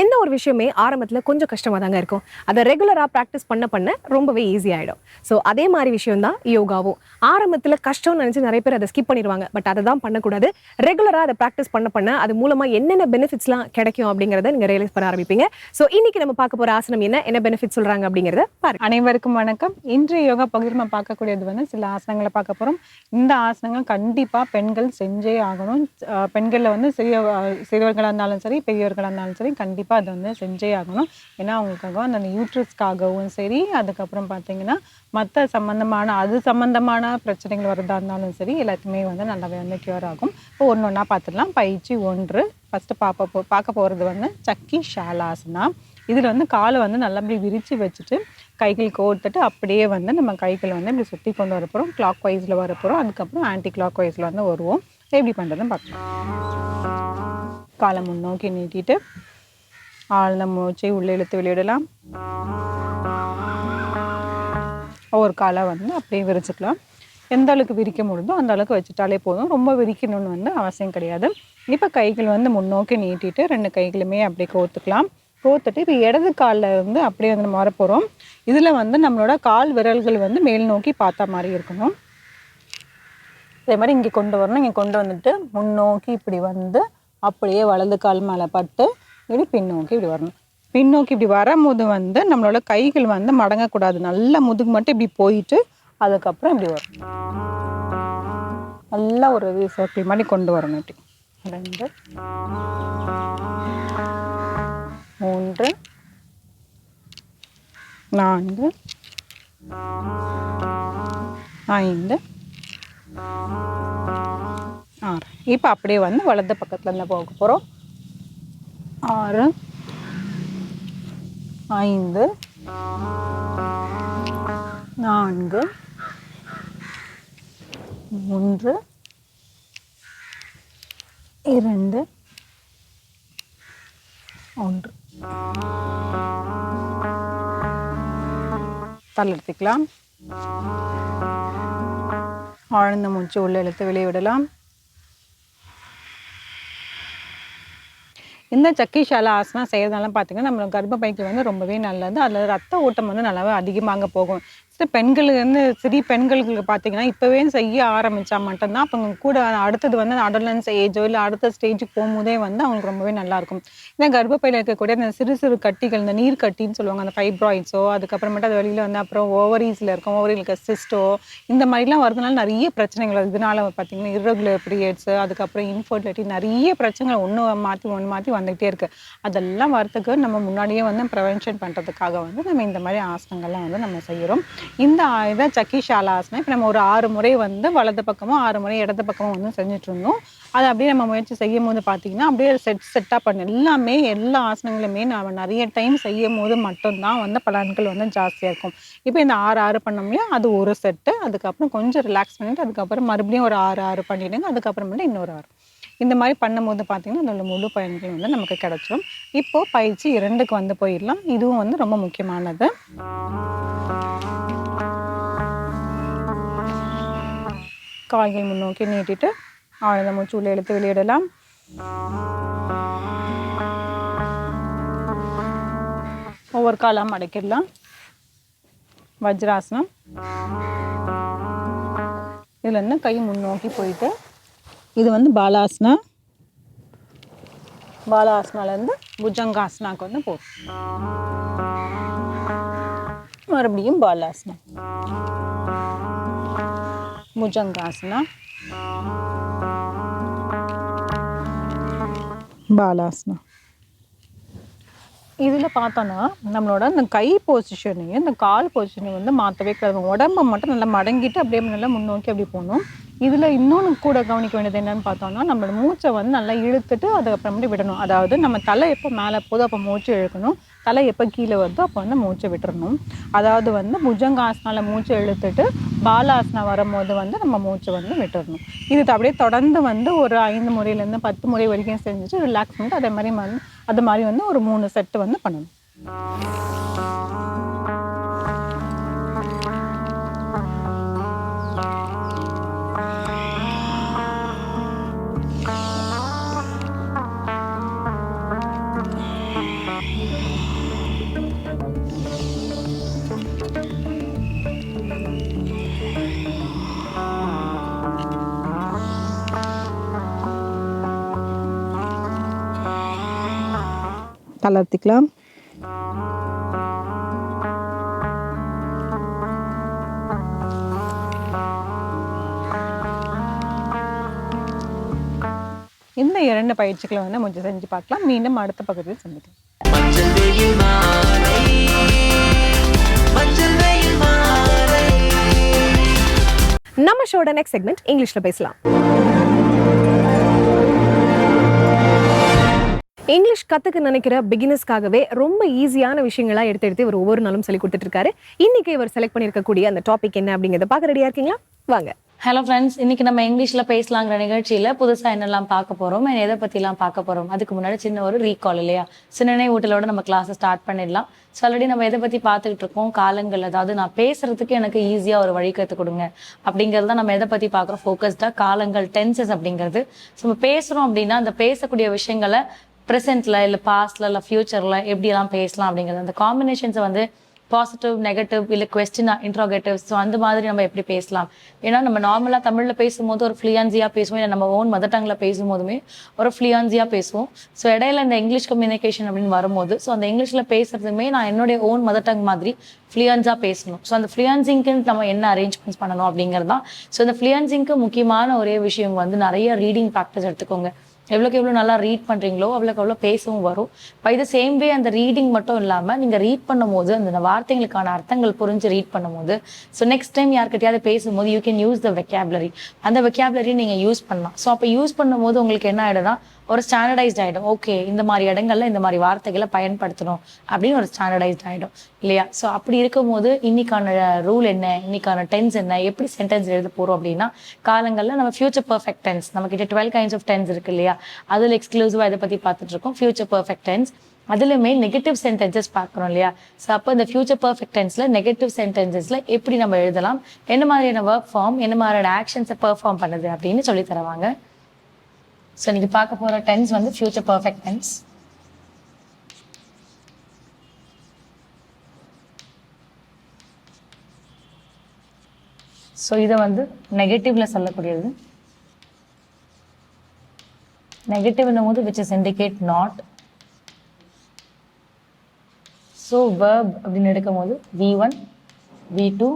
எந்த ஒரு விஷயமே ஆரம்பத்தில் கொஞ்சம் கஷ்டமாக தாங்க இருக்கும். அதை ரெகுலராக ப்ராக்டிஸ் பண்ண பண்ண ரொம்பவே ஈஸி ஆகிடும் ஸோ அதே மாதிரி விஷயம் தான் யோகாவும். ஆரம்பத்தில் கஷ்டம்னு நினச்சி நிறைய பேர் அதை ஸ்கிப் பண்ணிடுவாங்க பட் அதை தான் பண்ணக்கூடாது. ரெகுலராக அதை ப்ராக்டிஸ் பண்ண பண்ண அது மூலமாக என்னென்ன பெனிஃபிட்ஸ்லாம் கிடைக்கும் அப்படிங்கிறத நீங்கள் ரியலைஸ் பண்ண ஆரம்பிப்பீங்க. ஸோ இன்னைக்கு நம்ம பார்க்க போகிற ஆசனம் என்ன? என்ன பெனிஃபிட் சொல்கிறாங்க அப்படிங்கிறத பாரு அனைவருக்கும் வணக்கம். இன்றைய யோகா பகுதியில் நம்ம பார்க்கக்கூடியது வந்து சில ஆசனங்களை பார்க்க போகிறோம் இந்த ஆசனங்கள் கண்டிப்பாக பெண்கள் செஞ்சே ஆகணும். பெண்களில் வந்து சிறிய சிறியவர்களாக இருந்தாலும் சரி பெரியவர்களாக இருந்தாலும் சரி கண்டிப்பாக அது வந்து செஞ்சே ஆகணும். ஏன்னா அவங்களுக்காக அந்த யூட்ரஸ்க்காகவும் சரி அதுக்கப்புறம் பார்த்தீங்கன்னா மற்ற சம்மந்தமான அது சம்மந்தமான பிரச்சனைகள் வரதா இருந்தாலும் சரி எல்லாத்துக்குமே வந்து நல்லாவே வந்து க்யூர் ஆகும். இப்போ ஒன்று ஒன்றா பார்த்துடலாம். பயிற்சி ஒன்று. ஃபஸ்ட்டு பார்ப்ப போ பார்க்க போகிறது வந்து சக்கி ஷாலாசனா. இதில் வந்து காலை வந்து நல்லா விரித்து வச்சுட்டு கைகள் கோர்த்துட்டு அப்படியே வந்து நம்ம கைகள் வந்து இப்படி சுற்றி கொண்டு வர போகிறோம் கிளாக் வைஸில் வர போகிறோம் அதுக்கப்புறம் ஆன்டி கிளாக் வைஸில் வந்து வருவோம். எப்படி பண்ணுறதுன்னு பார்க்கலாம். காலை முன்னோக்கி நீட்டிட்டு ஆழ்ந்த மூச்சை உள்ளே இழுத்து வெளியிடலாம். ஒரு காலை வந்து அப்படியே விரிச்சுக்கலாம். எந்த அளவுக்கு விரிக்க முடியுதோ அந்த அளவுக்கு வச்சுட்டாலே போதும். ரொம்ப விரிக்கணும்னு வந்து அவசியம் கிடையாது. இப்போ கைகள் வந்து முன்னோக்கி நீட்டிட்டு ரெண்டு கைகளுமே அப்படியே கோர்த்துக்கலாம் கோர்த்துட்டு இப்போ இடது காலில் வந்து அப்படியே வந்து நம்ம வரப்போகிறோம் இதில் வந்து நம்மளோட கால் விரல்கள் வந்து மேல் நோக்கி பார்த்தா மாதிரி இருக்கணும். அதே மாதிரி இங்கே கொண்டு வரணும். இங்கே கொண்டு வந்துட்டு முன்னோக்கி இப்படி வந்து அப்படியே வலது கால் மேலே பட்டு இப்படி பின்னோக்கி இப்படி வரணும். பின்னோக்கி இப்படி வரும்போது வந்து நம்மளோட கைகள் வந்து மடங்கக்கூடாது. நல்லா முதுகு மட்டும் இப்படி போயிட்டு அதுக்கப்புறம் இப்படி வரும். நல்லா ஒரு சர்க்கிள் மாதிரி கொண்டு வரணும் இப்படி. ரெண்டு. மூன்று. நான்கு. ஐந்து. ஆறு. இப்போ அப்படியே வந்து வலது பக்கத்துல இருந்து போக போகிறோம் ஆறு. ஐந்து. நான்கு. மூன்று. இரண்டு. ஒன்று. தளர்த்திக்கலாம் ஆழ்ந்த மூச்சு உள்ள இழுத்து வெளியே விடலாம். இந்த சக்கிஷால ஆசனா செய்கிறதுனால பார்த்தீங்கன்னா நம்ம கர்ப்பப்பைக்கு வந்து ரொம்பவே நல்லது. அதில் ரத்த ஓட்டம் வந்து நல்லாவே அதிகமாக போகும். சில பெண்களுக்கு வந்து சிறிய பெண்களுக்கு பார்த்தீங்கன்னா இப்போவே செய்ய ஆரம்பித்தா மட்டும்தான் அப்போ அவங்க கூட அடுத்தது வந்து அடலன்ஸ் ஏஜோ இல்லை அடுத்த ஸ்டேஜுக்கு போகும்போதே வந்து அவங்களுக்கு ரொம்பவே நல்லாயிருக்கும் இந்த கர்ப்பப்பையில் இருக்கக்கூடிய அந்த சிறு சிறு கட்டிகள் இந்த நீர் கட்டின்னு சொல்லுவாங்க அந்த ஃபைப்ராய்ட்ஸோ அதுக்கப்புறமேட்டு அது வெளியில் வந்து அப்புறம் ஓவரீஸில் இருக்கும் ஓவரியில் இருக்க சிஸ்டோ இந்த மாதிரிலாம் வரதுனால நிறைய பிரச்சனைகள் வருது. இதனால பார்த்தீங்கன்னா இரகுலர் periods அதுக்கப்புறம் இன்ஃபர்டிலிட்டி நிறைய பிரச்சனைகள் ஒன்று மாற்றி ஒன்று மாற்றி வந்துகிட்டே இருக்குது அதெல்லாம் வரத்துக்கு நம்ம முன்னாடியே வந்து ப்ரிவென்ஷன் பண்ணுறதுக்காக வந்து நம்ம இந்த மாதிரி ஆசனங்கள்லாம் வந்து நம்ம செய்கிறோம் இந்த இதான் சக்கி ஆசனம் இப்போ நம்ம ஒரு ஆறு முறை வந்து வலது பக்கமும் ஆறு முறை இடது பக்கமும் வந்து செஞ்சுட்டு இருந்தோம். அதை அப்படியே நம்ம முயற்சி செய்யும் போது பார்த்தீங்கன்னா அப்படியே செட் செட்டாக பண்ண எல்லாமே எல்லா ஆசனங்களுமே நம்ம நிறைய டைம் செய்யும் போது மட்டும்தான் வந்து பலன்கள் வந்து ஜாஸ்தியாக இருக்கும். இப்போ இந்த ஆறு ஆறு பண்ணோம்லையா அது ஒரு செட்டு அதுக்கப்புறம் கொஞ்சம் ரிலாக்ஸ் பண்ணிட்டு அதுக்கப்புறம் மறுபடியும் ஒரு ஆறு ஆறு பண்ணிடுங்க அதுக்கப்புறமேட்டு இன்னொரு ஆறு. இந்த மாதிரி பண்ணும்போது பார்த்தீங்கன்னா அதோட முழு பயன்கள் வந்து நமக்கு கிடைச்சிடும் இப்போது பயிற்சி இரண்டுக்கு வந்து போயிடலாம். இதுவும் வந்து ரொம்ப முக்கியமானது. கால்கள் முன்னோக்கி நீட்டிட்டு ஆழ்ந்த மூச்சு உள்ள இழுத்து வெளியிடலாம். ஒவ்வொரு காலாக மடக்கிடலாம் வஜ்ராசனம். இதுல இருந்து கை முன்னோக்கி போயிட்டு இது வந்து பாலாசனா. பாலாசனாலேருந்து புஜங்காசனாக்கு வந்து போகும் மறுபடியும் பாலாசனம். புஜங்காசனா பாலாசனா இதில் பார்த்தோன்னா நம்மளோட இந்த கை பொசிஷனையும் இந்த கால் பொசிஷனையும் வந்து மாற்றவே கிடையாது உடம்ப மட்டும் நல்லா மடங்கிட்டு அப்படியே நல்லா முன்னோக்கி அப்படி போகணும். இதில் இன்னொன்று கூட கவனிக்க வேண்டியது என்னன்னு பார்த்தோம்னா நம்மளோட மூச்சை வந்து நல்லா இழுத்துட்டு அதுக்கப்புறமேட்டு விடணும். அதாவது நம்ம தலை எப்போ மேலே போதும் அப்போ மூச்சு இழுக்கணும். தலை எப்போ கீழே வருதோ அப்போ வந்து மூச்சை விட்டுறணும். அதாவது வந்து புஜங்காசனால் மூச்சை இழுத்துட்டு பாலாசனா வரும்போது வந்து நம்ம மூச்சை வந்து விட்டுறணும். இது அப்படியே தொடர்ந்து வந்து ஒரு ஐந்து முறையிலேருந்து பத்து முறை வரைக்கும் செஞ்சுட்டு ரிலாக்ஸ் பண்ணிட்டு அதே மாதிரி வந்து அது மாதிரி வந்து ஒரு மூணு செட்டு வந்து பண்ணணும். தளர்த்திக்கலாம். இந்த இரண்டு பயிற்சிகளை வந்து கொஞ்சம் செஞ்சு பார்க்கலாம். மீண்டும் அடுத்த பகுதியில் சந்திக்கலாம். நம்ம ஷோட நெக்ஸ்ட் செக்மெண்ட் இங்கிலீஷ்ல பேசலாம். இங்கிலீஷ் கற்றுக்க நினைக்கிற பிகினர்ஸ்க்காகவே ரொம்ப ஈஸியான விஷயங்களாக எடுத்து எடுத்து இவர் ஒவ்வொரு நாளும் சொல்லி கொடுத்துட்ருக்காரு. இன்றைக்கி இன்னைக்கு இவர் செலக்ட் பண்ணியிருக்கக்கூடிய அந்த டாபிக் என்ன அப்படிங்கிறத பார்க்க ரெடியாக இருக்கீங்களா? வாங்க. ஹலோ ஃப்ரெண்ட்ஸ் இன்னைக்கு நம்ம இங்கிலீஷில் பேசலாங்கிற நிகழ்ச்சியில் புதுசாக என்னெல்லாம் பார்க்க போகிறோம் எதை பற்றிலாம் பார்க்க போகிறோம் அதுக்கு முன்னாடி சின்ன ஒரு ரீகால் இல்லையா? சின்ன ஊட்டலோட நம்ம கிளாஸை ஸ்டார்ட் பண்ணிடலாம். ஸோ ஆல்ரெடி நம்ம எதை பற்றி பார்த்துக்கிட்டு இருக்கோம்? காலங்கள் அதாவது நான் பேசுறதுக்கு எனக்கு ஈஸியாக ஒரு வழி கற்றுக் கொடுங்க. அப்படிங்கிறது தான் நம்ம எதை பற்றி பார்க்குறோம்? ஃபோக்கஸ்டாக காலங்கள் டென்சஸ் அப்படிங்கிறது. ஸோ நம்ம பேசுகிறோம் அப்படின்னா அந்த பேசக்கூடிய விஷயங்களை ப்ரெசென்ட்ல இல்லை பாஸ்ட்ல இல்லை ஃபியூச்சர்ல எப்படிலாம் பேசலாம் அப்படிங்கிறது. அந்த காம்பினேஷன்ஸை வந்து பாசிட்டிவ் நெகட்டிவ் இல்லை கொஸ்டினா இன்ட்ரோகேட்டிவ் ஸோ அந்த மாதிரி நம்ம எப்படி பேசலாம்? ஏன்னா நம்ம நார்மலாக தமிழில் பேசும்போது ஒரு ஃப்ளூயன்சியாக பேசுவோம். இல்லை நம்ம ஓன் மதர் டங்கில் பேசும்போதுமே ஒரு ஃப்ளூயன்சியாக பேசுவோம். ஸோ இடையில இந்த இங்கிலீஷ் கம்யூனிகேஷன் அப்படின்னு வரும்போது ஸோ அந்த இங்கிலீஷில் பேசுறதுமே நான் என்னுடைய ஓன் மதர் டங் மாதிரி ஃப்ளூயன்ஸாக பேசணும். ஸோ அந்த ஃப்ளூயன்சிங்க்கு நம்ம என்ன அரேஞ்ச்மெண்ட்ஸ் பண்ணணும் அப்படிங்கிறது தான். ஸோ இந்த ஃப்ளூயன்சிங்க்கு முக்கியமான ஒரே விஷயம் வந்து நிறைய ரீடிங் ப்ராக்டிஸ் எடுத்துக்கோங்க. எவ்வளோக்கு எவ்வளோ நல்லா ரீட் பண்ணுறீங்களோ அவ்வளோக்கு அவ்வளோ பேசவும் வரும். பை த சேம் வே அந்த ரீடிங் மட்டும் இல்லாமல் நீங்கள் ரீட் பண்ணும்போது அந்த வார்த்தைகளுக்கான அர்த்தங்கள் புரிஞ்சு ரீட் பண்ணும்போது ஸோ நெக்ஸ்ட் டைம் யார்கிட்டயாவது பேசும்போது you can use the vocabulary அந்த வெக்காபுலரி நீங்கள் யூஸ் பண்ணலாம். ஸோ அப்போ யூஸ் பண்ணும்போது உங்களுக்கு என்ன ஆகிடும்னா ஒரு ஸ்டாண்டர்டைஸ்ட் ஆகிடும் ஓகே இந்த மாதிரி இடங்கள்ல இந்த மாதிரி வார்த்தைகளை பயன்படுத்தணும் அப்படின்னு ஒரு ஸ்டாண்டர்டைஸ்ட் ஆகிடும் இல்லையா? ஸோ அப்படி இருக்கும்போது இன்னைக்கான ரூல் என்ன? இன்னைக்கான டென்ஸ் என்ன? எப்படி சென்டென்ஸ் எழுத போகிறோம் அப்படின்னா காலங்களில் நம்ம ஃபியூச்சர் பர்ஃபெக்ட் டென்ஸ் நம்ம கிட்ட டுவெல் கைண்ட்ஸ் ஆஃப் டென்ஸ் இருக்கு இல்லையா? அதில் எக்ஸ்க்ளூசிவாக இதை பற்றி பார்த்துட்டு இருக்கோம். ஃபியூச்சர் பர்ஃபெக்ட் டென்ஸ் அதுலேயுமே நெகட்டிவ் சென்டென்சஸ் பார்க்குறோம் இல்லையா? ஸோ அப்போ இந்த ஃபியூச்சர் பர்ஃபெக்ட் டென்ஸில் நெகட்டிவ் சென்டென்சஸில் எப்படி நம்ம எழுதலாம்? என்ன மாதிரியான ஒர்க் ஃபார்ம் என்ன மாதிரியான ஆக்ஷன்ஸை பெர்ஃபார்ம் பண்ணுது அப்படின்னு சொல்லி தருவாங்க. ஸோ நீங்கள் பார்க்க போகிற டென்ஸ் வந்து ஃபியூச்சர் பர்ஃபெக்ட் டென்ஸ் ஸோ இதை வந்து நெகட்டிவ்ல சொல்லக்கூடியது. நெகட்டிவ்னும் போது which is indicate not so verb அப்படின்னு எடுக்கும் போது V one V two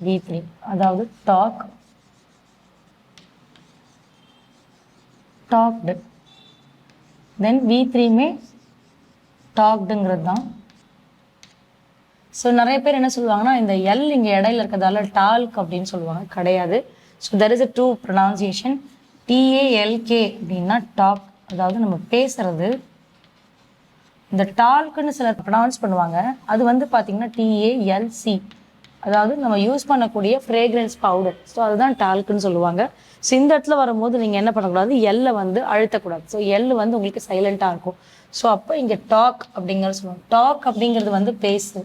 V three அதாவது டாக் டாக்டு தென் வி த்ரீமே டாக்டுங்கிறது தான் ஸோ நிறைய பேர் என்ன சொல்லுவாங்கன்னா இந்த எல் இங்கே இடையில இருக்கிறதால டால்க் அப்படின்னு சொல்லுவாங்க. கிடையாது. So there is a two pronunciation T A L K அப்படின்னா டாக் அதாவது நம்ம பேசுறது. இந்த டால்க்குன்னு சிலர் ப்ரொனவுன்ஸ் பண்ணுவாங்க. அது வந்து பார்த்தீங்கன்னா டிஏஎல்சி அதாவது நம்ம யூஸ் பண்ணக்கூடிய ஃப்ரேக்ரன்ஸ் பவுடர் ஸோ அதுதான் டால்க்குன்னு சொல்லுவாங்க. ஸோ இந்த இடத்துல வரும்போது நீங்கள் என்ன பண்ணக்கூடாது? எல்லை வந்து அழுத்தக்கூடாது. ஸோ எல் வந்து உங்களுக்கு சைலண்ட்டாக இருக்கும். ஸோ அப்போ இங்கே டாக் அப்படிங்கிறது சொல்லுவாங்க. டாக் அப்படிங்கிறது வந்து பேசு.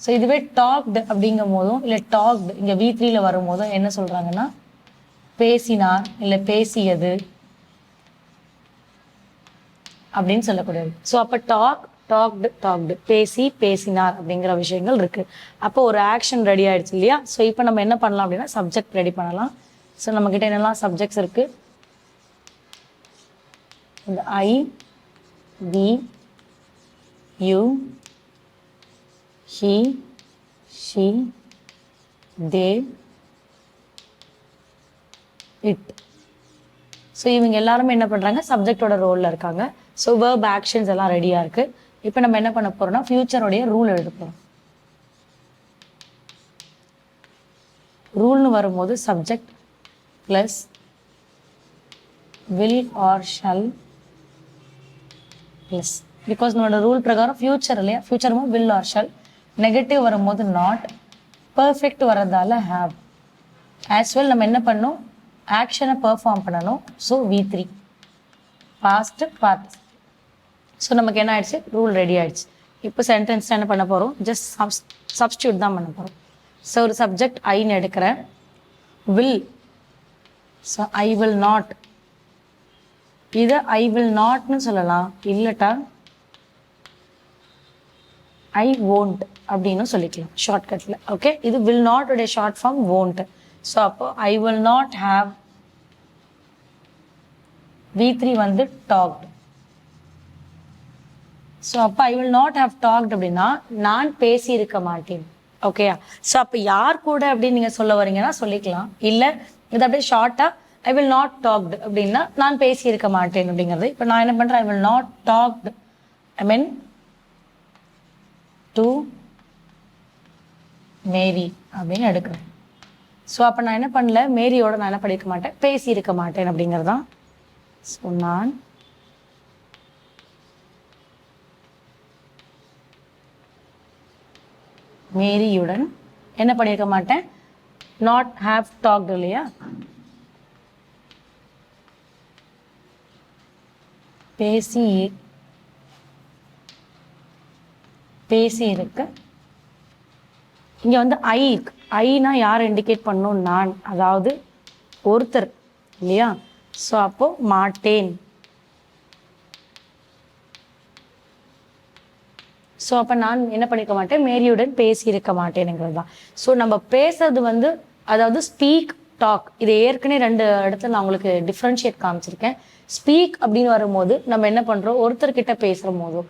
ஸோ இதுவே டாக்டு அப்படிங்கும் போதும் இல்லை டாக்டு இங்கே வி த்ரீல வரும்போதும் என்ன சொல்கிறாங்கன்னா பேசினார் இல்லை பேசியது அப்படின்னு சொல்லக்கூடாது ஸோ அப்போ டாக் டாக்டு டாக்டு பேசி பேசினார் அப்படிங்கிற விஷயங்கள் இருக்கு. அப்போ ஒரு ஆக்ஷன் ரெடி ஆயிடுச்சு இல்லையா? ஸோ இப்போ நம்ம என்ன பண்ணலாம் அப்படின்னா சப்ஜெக்ட் ரெடி பண்ணலாம். ஸோ நம்மக்கிட்ட என்னெல்லாம் சப்ஜெக்ட்ஸ் இருக்கு? இந்த I we you he she they it so இவங்க எல்லாருமே என்ன பண்ணுறாங்க சப்ஜெக்டோட ரோலில் இருக்காங்க. ஸோ வேர்ப் ஆக்ஷன்ஸ் எல்லாம் ரெடியாக இருக்குது இப்போ நம்ம என்ன பண்ண போகிறோம்னா ஃபியூச்சருடைய ரூல் எழுத போகிறோம் ரூல்னு வரும்போது subject plus will or shall plus because நம்மளோட ரூல் பிரகாரம் ஃபியூச்சர் இல்லையா? ஃபியூச்சரும் வில் ஆர் ஷல் நெகட்டிவ் வரும்போது நாட் பர்ஃபெக்ட் வரதால ஹாவ் ஆஸ் வெல் நம்ம என்ன பண்ணணும்? ஆக்ஷனை பெர்ஃபார்ம் பண்ணணும். ஸோ வி த்ரீ பாஸ்ட் பார்த்து ஸோ நமக்கு என்ன ஆயிடுச்சு? ரூல் ரெடி ஆயிடுச்சு. இப்போ சென்டென்ஸ் என்ன பண்ண போகிறோம் ஜஸ்ட் சப்ஸ் சப்ஸ்டியூட் தான் பண்ண போகிறோம் ஸோ ஒரு சப்ஜெக்ட் ஐன்னு எடுக்கிறேன். Will so I will not இதை ஐ வில் நாட்னு சொல்லலாம். இல்லட்டா ஐ ஓன்ட் அப்படின்னு சொல்லிக்கலாம். ஷார்ட்கட்டில் ஓகே இது வில் நாட் உடைய ஷார்ட் ஃபார்ம் ஓன்ட் ஸோ அப்போ I will not have V three வந்து டாக்ட் ஸோ அப்போ I will not have talked அப்படின்னா நான் பேசி இருக்க மாட்டேன் ஓகேயா ஸோ அப்போ யார் கூட அப்படின்னு நீங்கள் சொல்ல வரீங்கன்னா சொல்லிக்கலாம். இல்லை இது அப்படியே ஷார்ட்டாக ஐ வில் நாட் டாக்டு அப்படின்னா நான் பேசியிருக்க மாட்டேன் அப்படிங்கிறது. இப்போ நான் என்ன பண்ணுறேன் I will not talked I mean to Mary அப்படின்னு எடுக்கிறேன். ஸோ அப்போ நான் என்ன பண்ணல? மேரியோட நான் என்ன பண்ணியிருக்க மாட்டேன்? பேசியிருக்க மாட்டேன் அப்படிங்கிறது தான் ஸோ நான் மேரியுடன் என்ன பண்ணியிருக்க மாட்டேன்? நாட் ஹாவ் டாக்டு இல்லையா? பேசி பேசி இருக்கு இங்கே வந்து ஐ ஐனா யார் இண்டிகேட் பண்ணும்? நான். அதாவது ஒருத்தர் இல்லையா? ஸோ அப்போ மாட்டேன். ஸோ அப்போ நான் என்ன பண்ணிக்க மாட்டேன்? மேரியுடன் பேசி இருக்க மாட்டேனுங்கிறது தான். ஸோ நம்ம பேசுறது வந்து அதாவது ஸ்பீக் டாக் இது ஏற்கனவே ரெண்டு இடத்துல நான் உங்களுக்கு டிஃப்ரென்ஷியேட் காமிச்சிருக்கேன். ஸ்பீக் அப்படின்னு வரும்போது நம்ம என்ன பண்ணுறோம் ஒருத்தர்கிட்ட பேசுகிற போதும்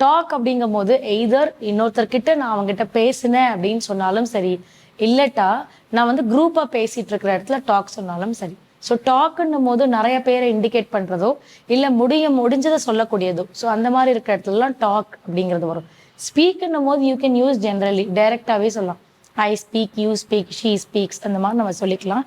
டாக் அப்படிங்கும் போது எய்தர் இன்னொருத்தர்கிட்ட நான் அவங்ககிட்ட பேசினேன் அப்படின்னு சொன்னாலும் சரி இல்லட்டா நான் வந்து குரூப்பாக பேசிகிட்டு இருக்கிற இடத்துல டாக் சொன்னாலும் சரி. ஸோ டாக்குன்னும் போது நிறைய பேரை இண்டிகேட் பண்ணுறதோ இல்லை முடிய முடிஞ்சதை சொல்லக்கூடியதோ. ஸோ அந்த மாதிரி இருக்கிற இடத்துலலாம் டாக் அப்படிங்கிறது வரும். ஸ்பீக்குன்னும் போது யூ கேன் யூஸ் ஜென்ரலி டைரெக்டாகவே சொல்லலாம். I speak you speak she speaks அந்த மாதிரி நம்ம சொல்லிக்கலாம்.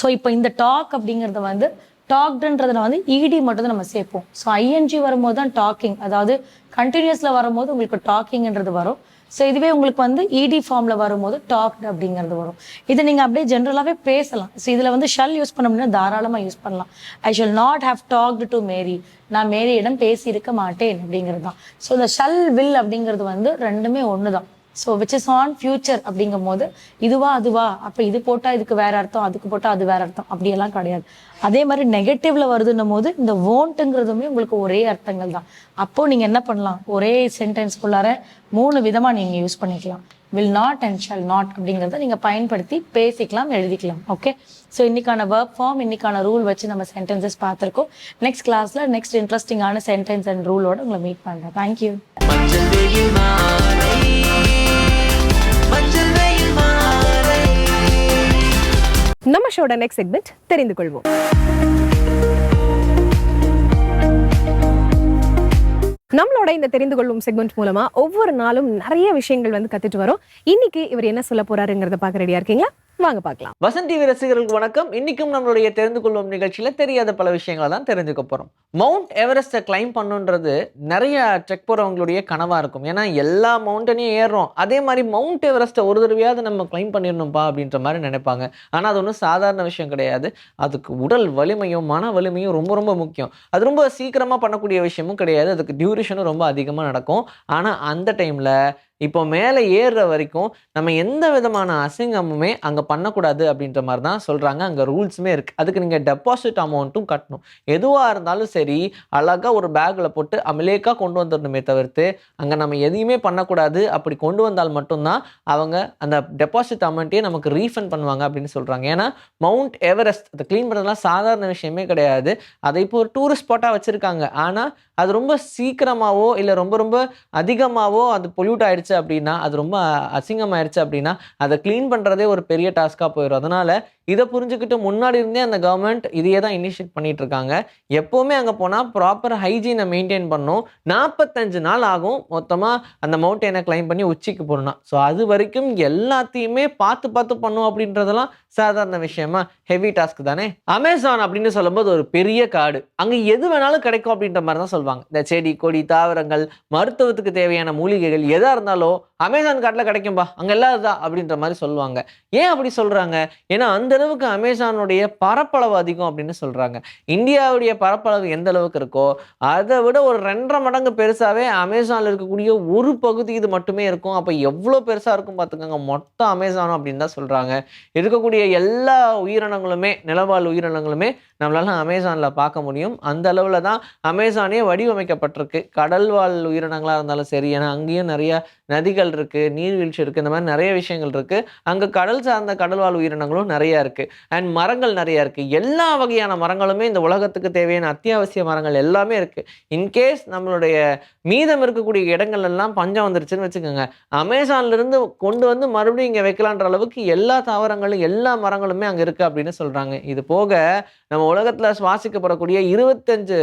ஸோ இப்போ இந்த டாக் அப்படிங்கிறத வந்து டாக்டுன்றதுல வந்து இடி மட்டும் தான் நம்ம சேர்ப்போம். ஸோ ஐஎன்ஜி வரும்போது தான் டாக்கிங் அதாவது கண்டினியூஸில் வரும்போது உங்களுக்கு டாக்கிங்ன்றது வரும். ஸோ இதுவே உங்களுக்கு வந்து இடி ஃபார்மில் வரும்போது டாக்டு அப்படிங்கிறது வரும். இதை நீங்கள் அப்படியே ஜென்ரலாகவே பேசலாம். ஸோ இதில் வந்து ஷல் யூஸ் பண்ண முடியும் தாராளமாக யூஸ் பண்ணலாம். I shall not have talked to Mary நான் மேரியிடம் பேசியிருக்க மாட்டேன் அப்படிங்கிறது தான். ஸோ இந்த ஷல் வில் அப்படிங்கிறது வந்து ரெண்டுமே ஒன்று தான் so which is on future அப்படிங்கும் போது இதுவா அதுவா அப்போ இது போட்டால் இதுக்கு வேற அர்த்தம் அதுக்கு போட்டால் அது வேற அர்த்தம் அப்படியெல்லாம் கிடையாது. அதே மாதிரி நெகட்டிவ்ல வருதுன்னும் போது இந்த ஓன்ட்டுங்கிறதுமே உங்களுக்கு ஒரே அர்த்தங்கள் தான். அப்போ நீங்கள் என்ன பண்ணலாம்? ஒரே சென்டென்ஸ்குள்ளார மூணு விதமாக நீங்கள் யூஸ் பண்ணிக்கலாம். Will not and shall not அப்படிங்கிறத நீங்கள் பயன்படுத்தி பேசிக்கலாம் எழுதிக்கலாம். ஓகே ஸோ இன்னைக்கான ஒர்க் ஃபார்ம் இன்னைக்கான ரூல் வச்சு நம்ம சென்டென்சஸ் பார்த்துருக்கோம். நெக்ஸ்ட் கிளாஸில் நெக்ஸ்ட் இன்ட்ரெஸ்டிங்கான சென்டென்ஸ் அண்ட் ரூலோட உங்களை மீட் பண்ணுறேன் தேங்க்யூ நம்ம ஷோட நெக்ஸ்ட் செக்மெண்ட் தெரிந்து கொள்வோம். நம்மளோட இந்த தெரிந்து கொள்ளும் செக்மெண்ட் மூலமா ஒவ்வொரு நாளும் நிறைய விஷயங்கள் வந்து கத்துட்டு வரோம். இன்னைக்கு இவர் என்ன சொல்ல போறாருங்கிறத பார்க்க ரெடியா இருக்கீங்களா? வாங்க பார்க்கலாம். வசந்த் டிவி ரசிகர்களுக்கு வணக்கம். இன்னைக்கும் நம்மளுடைய தெரிந்து கொள்வோம் நிகழ்ச்சியில தெரியாத பல விஷயங்களை தான் தெரிஞ்சுக்க போறோம். மவுண்ட் எவரெஸ்ட்டை கிளைம் பண்ணுன்றது நிறைய ட்ரெக் போறவங்களுடைய கனவா இருக்கும். ஏன்னா எல்லா மவுண்டனையும் ஏறுறோம். அதே மாதிரி மவுண்ட் எவரெஸ்ட்டை ஒரு தடவையாவது நம்ம கிளைம் பண்ணிடணும்ப்பா அப்படின்ற மாதிரி நினைப்பாங்க. ஆனா அது ஒன்றும் சாதாரண விஷயம் கிடையாது. அதுக்கு உடல் வலிமையும் மன வலிமையும் ரொம்ப ரொம்ப முக்கியம். அது ரொம்ப சீக்கிரமா பண்ணக்கூடிய விஷயமும் கிடையாது. அதுக்கு டியூரேஷனும் ரொம்ப அதிகமாக நடக்கும். ஆனா அந்த டைம்ல இப்போ மேலே ஏறுற வரைக்கும் நம்ம எந்த விதமான அசிங்கமுமே அங்கே பண்ணக்கூடாது அப்படின்ற மாதிரி தான் சொல்கிறாங்க அங்கே ரூல்ஸுமே இருக்குது அதுக்கு நீங்கள் டெபாசிட் அமௌண்ட்டும் கட்டணும். எதுவாக இருந்தாலும் சரி அழகாக ஒரு பேக்கில் போட்டு அமலேக்காக கொண்டு வந்துடணுமே தவிர்த்து அங்கே நம்ம எதையுமே பண்ணக்கூடாது. அப்படி கொண்டு வந்தால் மட்டும்தான் அவங்க அந்த டெபாசிட் அமௌண்ட்டையே நமக்கு ரீஃபண்ட் பண்ணுவாங்க அப்படின்னு சொல்கிறாங்க ஏன்னா மவுண்ட் எவரெஸ்ட் அதை க்ளீன் பண்ணுறதுலாம் சாதாரண விஷயமே கிடையாது. அதை இப்போ ஒரு டூரிஸ்ட் ஸ்பாட்டாக வச்சுருக்காங்க. ஆனால் அது ரொம்ப சீக்கிரமாகவோ இல்லை ரொம்ப ரொம்ப அதிகமாகவோ அது பொல்யூட் ஆயிடுச்சு அப்படின்னா அது ரொம்ப அசிங்கமாயிடுச்சு அப்படின்னா அதை க்ளீன் பண்ணுறதே ஒரு பெரிய டாஸ்க்காக போயிடும் அதனால் இதை புரிஞ்சுக்கிட்டு முன்னாடி இருந்தே அந்த கவர்மெண்ட் இதையே தான் இனிஷியேட் பண்ணிட்டு இருக்காங்க எப்போவுமே அங்கே போனால் ப்ராப்பர் ஹைஜீனை மெயின்டைன் பண்ணும். நாற்பத்தஞ்சு நாள் ஆகும். மொத்தமாக அந்த மவுண்டெயினை கிளைம் பண்ணி உச்சிக்கு போகணும் ஸோ அது வரைக்கும் எல்லாத்தையுமே பார்த்து பார்த்து பண்ணும் அப்படின்றதெல்லாம் சாதாரண விஷயமா. ஹெவி டாஸ்க் தானே? அமேசான் அப்படின்னு சொல்லும்போது ஒரு பெரிய காடு. அங்கே எது வேணாலும் கிடைக்கும் அப்படின்ற மாதிரி தான் சொல்லுவாங்க. இந்த செடி கொடி தாவரங்கள் மருத்துவத்துக்கு தேவையான மூலிகைகள் எதாக இருந்தாலும் அமேசான் காட்டில் கிடைக்கும்பா. அங்கே எல்லாம் அப்படின்ற மாதிரி சொல்லுவாங்க. ஏன் அப்படி சொல்கிறாங்க ஏன்னா அந்த அளவுக்கு அமேசானுடைய பரப்பளவு அதிகம் அப்படின்னு சொல்கிறாங்க இந்தியாவுடைய பரப்பளவு எந்த அளவுக்கு இருக்கோ அதை விட ஒரு ரெண்டரை மடங்கு பெருசாகவே அமேசானில் இருக்கக்கூடிய ஒரு பகுதி இது மட்டுமே இருக்கும். அப்போ எவ்வளோ பெருசாக இருக்கும் பார்த்துக்கோங்க. மொத்தம் அமேசானும் அப்படின்னு தான் சொல்கிறாங்க இருக்கக்கூடிய எல்லா உயிரினங்களுமே நிலவாழ் உயிரினங்களுமே நம்மளால அமேசானில் பார்க்க முடியும். அந்த அளவில் தான் அமேசானே வடிவமைக்கப்பட்டிருக்கு. கடல் வாழ் உயிரினங்களாக இருந்தாலும் சரி ஏன்னா அங்கேயும் நிறைய நதிகள் இருக்குது நீர்வீழ்ச்சி இருக்குது இந்த மாதிரி நிறைய விஷயங்கள் இருக்குது அங்கே கடல் சார்ந்த கடல் வாழ் உயிரினங்களும் நிறையா இருக்குது அண்ட் மரங்கள் நிறையா இருக்குது எல்லா வகையான மரங்களுமே இந்த உலகத்துக்கு தேவையான அத்தியாவசிய மரங்கள் எல்லாமே இருக்குது இன்கேஸ் நம்மளுடைய மீதம் இருக்கக்கூடிய இடங்கள் எல்லாம் பஞ்சம் வந்துருச்சுன்னு வச்சுக்கோங்க. அமேசான்லேருந்து கொண்டு வந்து மறுபடியும் இங்கே வைக்கலான்ற அளவுக்கு எல்லா தாவரங்களும் எல்லா மரங்களுமே அங்கே இருக்குது அப்படின்னு சொல்கிறாங்க இது போக நம்ம உலகத்தில் சுவாசிக்கப்படக்கூடிய இருபத்தஞ்சு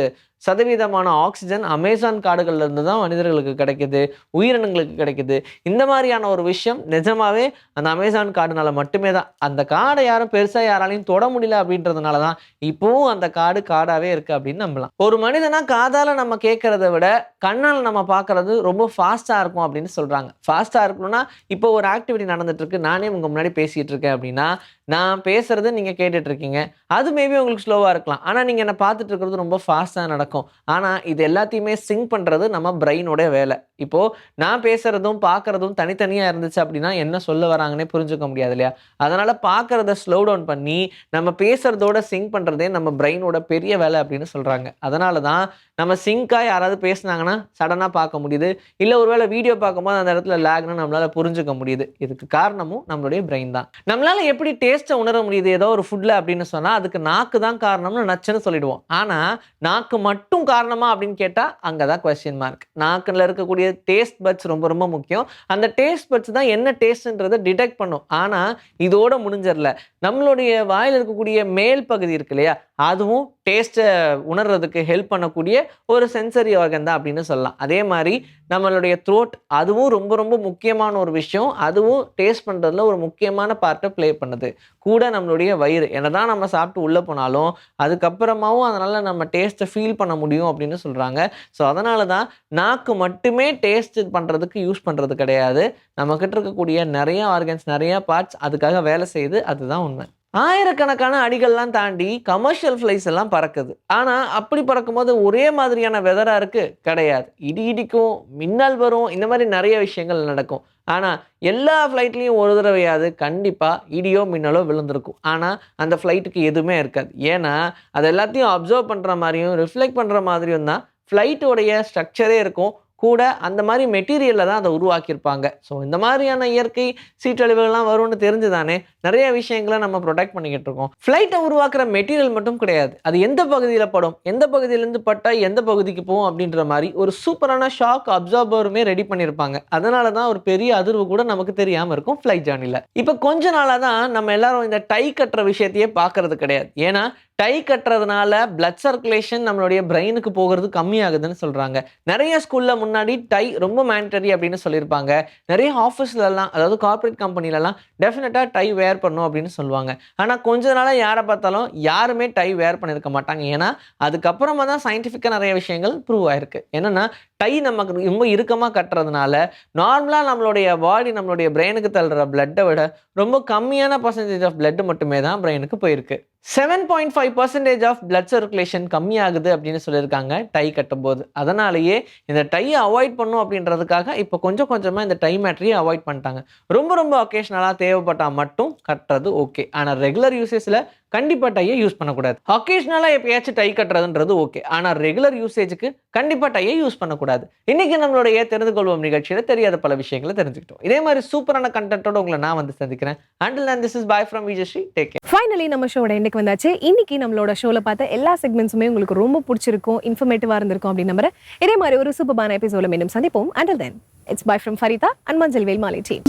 சதவீதமான ஆக்சிஜன் அமேசான் காடுகள்ல இருந்து தான் மனிதர்களுக்கு கிடைக்குது உயிரினங்களுக்கு கிடைக்குது. இந்த மாதிரியான ஒரு விஷயம் நிஜமாவே அந்த அமேசான் காடுனால மட்டுமே தான். அந்த காடை யாரும் பெருசாக யாராலையும் தொட முடியல அப்படின்றதுனால தான் இப்போவும் அந்த காடு காடாவே இருக்கு அப்படின்னு நம்பலாம். ஒரு மனிதனா காதால நம்ம கேட்கறத விட கண்ணால் நம்ம பார்க்கறது ரொம்ப ஃபாஸ்ட்டாக இருக்கும் அப்படின்னு சொல்றாங்க. ஃபாஸ்ட்டாக இருக்கணும்னா இப்போ ஒரு ஆக்டிவிட்டி நடந்துட்டு இருக்கு நானே உங்க முன்னாடி பேசிட்டு இருக்கேன் அப்படின்னா நான் பேசுறது நீங்க கேட்டுட்டு இருக்கீங்க. அது மேபி உங்களுக்கு ஸ்லோவாக இருக்கலாம். ஆனால் நீங்கள் என்ன பார்த்துட்டு இருக்கிறது ரொம்ப ஃபாஸ்ட்டாக நடக்கும். ஆனால் இது எல்லாத்தையுமே சிங்க் பண்ணுறது நம்ம பிரெயினோட வேலை. இப்போது நான் பேசுகிறதும் பார்க்குறதும் தனித்தனியாக இருந்துச்சு அப்படின்னா என்ன சொல்ல வராங்கன்னே புரிஞ்சுக்க முடியாது இல்லையா? அதனால் பார்க்குறத ஸ்லோ டவுன் பண்ணி நம்ம பேசுகிறதோட சிங்க் பண்ணுறதே நம்ம பிரெயினோட பெரிய வேலை அப்படின்னு சொல்கிறாங்க அதனால தான் நம்ம சிங்காக யாராவது பேசுனாங்கன்னா சடனாக பார்க்க முடியுது. இல்லை ஒருவேளை வீடியோ பார்க்கும்போது அந்த இடத்துல லேக்னு நம்மளால் புரிஞ்சுக்க முடியுது. இதுக்கு காரணமும் நம்மளுடைய பிரெயின் தான். நம்மளால் எப்படி டேஸ்ட்டை உணர முடியுது? ஏதோ ஒரு ஃபுட்டில் அப்படின்னு சொன்னால் அதுக்கு நாக்கு தான் காரணம்னு நச்சுன்னு சொல்லிடுவோம். ஆனால் நாக்கு மட்டும் காரணமா அப்படின்னு கேட்டால் அங்கே தான் கொஸ்டின் மார்க் நாக்கில் இருக்கக்கூடிய டேஸ்ட் பட்ஸ் ரொம்ப ரொம்ப முக்கியம். அந்த டேஸ்ட் பட்ஸ் தான் என்ன டேஸ்ட்ன்றதை டிடெக்ட் பண்ணும். ஆனால் இதோட முடிஞ்சிடல. நம்மளுடைய வாயில் இருக்கக்கூடிய மேல் பகுதி இருக்கு இல்லையா அதுவும் டேஸ்ட்டை உணர்றதுக்கு ஹெல்ப் பண்ணக்கூடிய ஒரு சென்சரி ஆர்கன் தான் அப்படின்னு சொல்லலாம். அதே மாதிரி நம்மளுடைய த்ரோட் அதுவும் ரொம்ப ரொம்ப முக்கியமான ஒரு விஷயம். அதுவும் டேஸ்ட் பண்ணுறதுல ஒரு முக்கியமான பார்ட்டை ப்ளே பண்ணுது. கூட நம்மளுடைய வயிறு. என்னதான் நம்ம சாப்பிட்டு உள்ளே போனாலும் அதுக்கப்புறமாவும் அதனால் நம்ம டேஸ்ட்டை ஃபீல் பண்ண முடியும் அப்படின்னு சொல்கிறாங்க ஸோ அதனால தான் நாக்கு மட்டுமே டேஸ்ட் பண்ணுறதுக்கு யூஸ் பண்ணுறது கிடையாது. நம்மக்கிட்ட இருக்கக்கூடிய நிறைய ஆர்கன்ஸ் நிறையா பார்ட்ஸ் அதுக்காக வேலை செய்யுது. அதுதான் உண்மை. ஆயிரக்கணக்கான அடிகள்லாம் தாண்டி கமர்ஷியல் ஃப்ளைஸ் எல்லாம் பறக்குது. ஆனால் அப்படி பறக்கும்போது ஒரே மாதிரியான வெதராக இருக்குது கிடையாது. இடி இடிக்கும் மின்னல் வரும் இந்த மாதிரி நிறைய விஷயங்கள் நடக்கும். ஆனால் எல்லா ஃப்ளைட்லேயும் ஒரு தடவையாவது கண்டிப்பாக இடியோ மின்னலோ விழுந்திருக்கும். ஆனால் அந்த ஃப்ளைட்டுக்கு எதுவுமே இருக்காது. ஏன்னா அது எல்லாத்தையும் அப்சர்வ் பண்ணுற மாதிரியும் ரிஃப்ளெக்ட் பண்ணுற மாதிரியும் தான் ஃப்ளைட்டோடைய ஸ்ட்ரக்சரே இருக்கும். கூட அந்த மாதிரி மெட்டீரியலில் தான் அதை உருவாக்கியிருப்பாங்க. ஸோ இந்த மாதிரியான இயற்கை சீற்றழிவுகள்லாம் வரும்னு தெரிஞ்சுதானே நிறைய விஷயங்களை நம்ம ப்ரொடெக்ட் பண்ணிக்கிட்டு இருக்கோம். ஃப்ளைட்டை உருவாக்குற மெட்டீரியல் மட்டும் கிடையாது. அது எந்த பகுதியில் படும்? எந்த பகுதியிலேருந்து பட்டால் எந்த பகுதிக்கு போகும் அப்படின்ற மாதிரி ஒரு சூப்பரான ஷாக் அப்சார்பருமே ரெடி பண்ணியிருப்பாங்க. அதனால தான் ஒரு பெரிய அதிர்வு கூட நமக்கு தெரியாமல் இருக்கும் ஃப்ளைட் ஜேர்னியில் இப்போ கொஞ்ச நாளாக தான் நம்ம எல்லாரும் இந்த டை கட்டுற விஷயத்தையே பார்க்கறது கிடையாது. ஏன்னா டை கட்டுறதுனால பிளட் சர்க்குலேஷன் நம்மளுடைய பிரெயினுக்கு போகிறது கம்மியாகுதுன்னு சொல்கிறாங்க நிறைய ஸ்கூலில் முன்னாடி டை ரொம்ப மேண்டரி அப்படின்னு சொல்லியிருப்பாங்க. நிறைய ஆஃபீஸ்லலாம் அதாவது கார்ப்பரேட் கம்பெனிலலாம் டெஃபினட்டாக டை வேர் பண்ணும் அப்படின்னு சொல்லுவாங்க. ஆனால் கொஞ்ச நாளாக யாரை பார்த்தாலும் யாருமே டை வேர் பண்ணியிருக்க மாட்டாங்க. ஏன்னா அதுக்கப்புறமா தான் சயின்டிஃபிக்காக நிறைய விஷயங்கள் ப்ரூவ் ஆயிருக்கு. என்னென்னா டை நமக்கு ரொம்ப இறுக்கமாக கட்டுறதுனால நார்மலாக நம்மளுடைய பாடி நம்மளுடைய பிரெயினுக்கு தள்ளுற பிளட்டை விட ரொம்ப கம்மியான பர்சன்டேஜ் ஆஃப் பிளட் மட்டுமே தான் பிரெயினுக்கு போயிருக்கு. Seven point five percentage of blood circulation கம்மியாகுது அப்படின்னு சொல்லியிருக்காங்க டை கட்டும்போது. அதனாலேயே இந்த டையை அவாய்ட் பண்ணும் அப்படின்றதுக்காக இப்போ கொஞ்சம் கொஞ்சமாக இந்த டை மேட்ரியை அவாய்ட் பண்ணிட்டாங்க. ரொம்ப ரொம்ப ஒகேஷ்னலாக தேவைப்பட்டால் மட்டும் கட்டுறது ஓகே ஆனால் ரெகுலர் யூசேஸில் கண்டிப்பாக டையை யூஸ் பண்ணக்கூடாது. அக்கேஷ்னலாக எப்பயாச்சும் டை கட்டுறதுன்றது ஓகே ஆனால் ரெகுலர் யூசேஜுக்கு கண்டிப்பாக டையை யூஸ் பண்ணக்கூடாது. இன்னைக்கு நம்மளுடைய தெரிந்து கொள்வோம் நிகழ்ச்சியில் தெரியாத பல விஷயங்களை தெரிஞ்சுக்கிட்டோம். இதே மாதிரி சூப்பரான கண்டென்ட்டோட உங்களை நான் வந்து சந்திக்கிறேன். Until and this is bye from Vijayasri take finally நம்ம ஷோட இன்னைக்கு வந்தாச்சு. இன்னைக்கு நம்மளோட ஷோல பார்த்த எல்லா செக்மெண்ட்ஸுமே உங்களுக்கு ரொம்ப பிடிச்சிருக்கும் இன்ஃபர்மேட்டிவாக இருந்திருக்கும் அப்படின்னு நம்புறேன். இதே மாதிரி ஒரு சூப்பரான எபிசோட மீண்டும் சந்திப்போம். Until then it's bye from Farida and Manjal Vel team